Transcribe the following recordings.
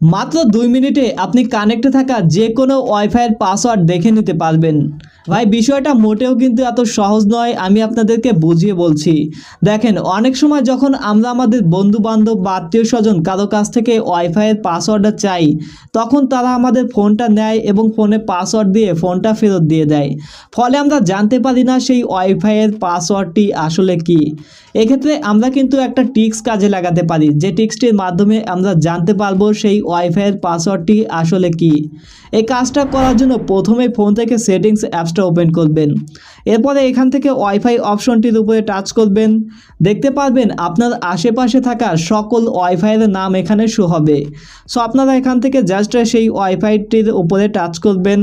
মাত্র দুই মিনিটে আপনি কানেক্টে থাকা যে কোনো ওয়াইফাইয়ের পাসওয়ার্ড দেখে নিতে পারবেন। ভাই, বিষয়টা মোটেও কিন্তু এত সহজ নয়, আমি আপনাদেরকে বুঝিয়ে বলছি। দেখেন, অনেক সময় যখন আমরা আমাদের বন্ধু বান্ধব বা আত্মীয় স্বজন কারও কাছ থেকে ওয়াইফাইয়ের পাসওয়ার্ডটা চাই, তখন তারা আমাদের ফোনটা নেয় এবং ফোনে পাসওয়ার্ড দিয়ে ফোনটা ফেরত দিয়ে দেয়। ফলে আমরা জানতে পারি না সেই ওয়াইফাইয়ের পাসওয়ার্ডটি আসলে কি। এক্ষেত্রে আমরা কিন্তু একটা টিক্স কাজে লাগাতে পারি, যে টিক্সটির মাধ্যমে আমরা জানতে পারব সেই ওয়াইফাইয়ের পাসওয়ার্ডটি আসলে কি? এই কাজটা করার জন্য প্রথমে ফোন থেকে সেটিংস অ্যাপসটা ওপেন করবেন। এরপরে এখান থেকে ওয়াইফাই অপশনটির উপরে টাচ করবেন। দেখতে পারবেন আপনার আশেপাশে থাকা সকল ওয়াইফাইয়ের নাম এখানে শো হবে। সো আপনারা এখান থেকে জাস্ট সেই ওয়াইফাইটির উপরে টাচ করবেন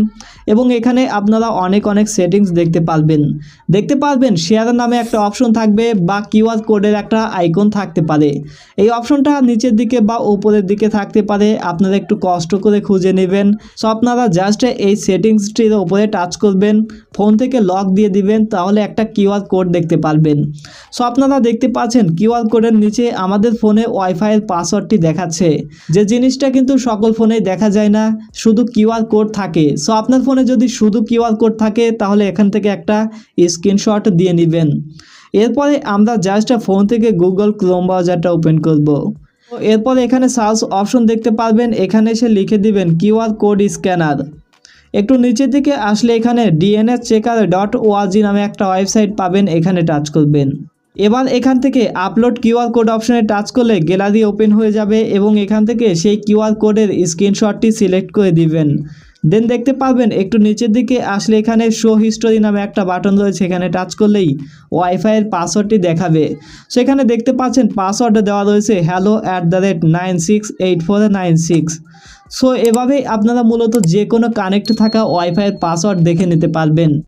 এবং এখানে আপনারা অনেক অনেক সেটিংস দেখতে পারবেন। দেখতে পারবেন শেয়ার নামে একটা অপশন থাকবে বা কিউআর কোডের একটা আইকন থাকতে পারে। এই অপশনটা নিচের দিকে বা উপরের দিকে থাকতে পারে। আপনারা একটু কষ্ট করে খুঁজে নেবেন। সো আপনারা জাস্ট এই সেটিংসটির ওপরে টাচ করবেন ফোন থেকে লক দিয়ে দিবেন, তাহলে একটা কিউআর কোড দেখতে পারবেন। সো আপনারা দেখতে পাচ্ছেন কিউআর কোডের নিচে আমাদের ফোনে ওয়াইফাইয়ের পাসওয়ার্ডটি দেখাচ্ছে। যে জিনিসটা কিন্তু সকল ফোনেই দেখা যায় না, শুধু কিউআর কোড থাকে। সো আপনার ফোনে যদি শুধু কিউআর কোড থাকে, তাহলে এখান থেকে একটা স্ক্রিনশট দিয়ে নেবেন। এরপরে আমরা জাস্ট ফোন থেকে গুগল ক্রোম ব্রাউজারটা ওপেন করব। এরপর এখানে সার্চ অপশন দেখতে পারবেন, এখানে এসে লিখে দিবেন কিউআর কোড স্ক্যানার। একটু নিচের দিকে আসলে এখানে ডিএনএস চেকার ডট ওআরজি নামে একটা ওয়েবসাইট পাবেন, এখানে টাচ করবেন। এবার এখান থেকে আপলোড কিউআর কোড অপশনে টাচ করলে গ্যালারি ওপেন হয়ে যাবে এবং এখান থেকে সেই কিউআর কোডের স্ক্রিনশটটি সিলেক্ট করে দিবেন। দেন দেখতে পারবেন একটু নিচের দিকে আসলে এখানে শো হিস্টোরি নামে একটা বাটন রয়েছে, এখানে টাচ করলেই ওয়াইফাইয়ের পাসওয়ার্ডটি দেখাবে। সেখানে দেখতে পাচ্ছেন পাসওয়ার্ড দেওয়া রয়েছে hello at the rate nine six eight four nine six so এভাবেই আপনারা মূলত যে কোনো কানেক্ট থাকা ওয়াইফাইয়ের পাসওয়ার্ড দেখে নিতে পারবেন।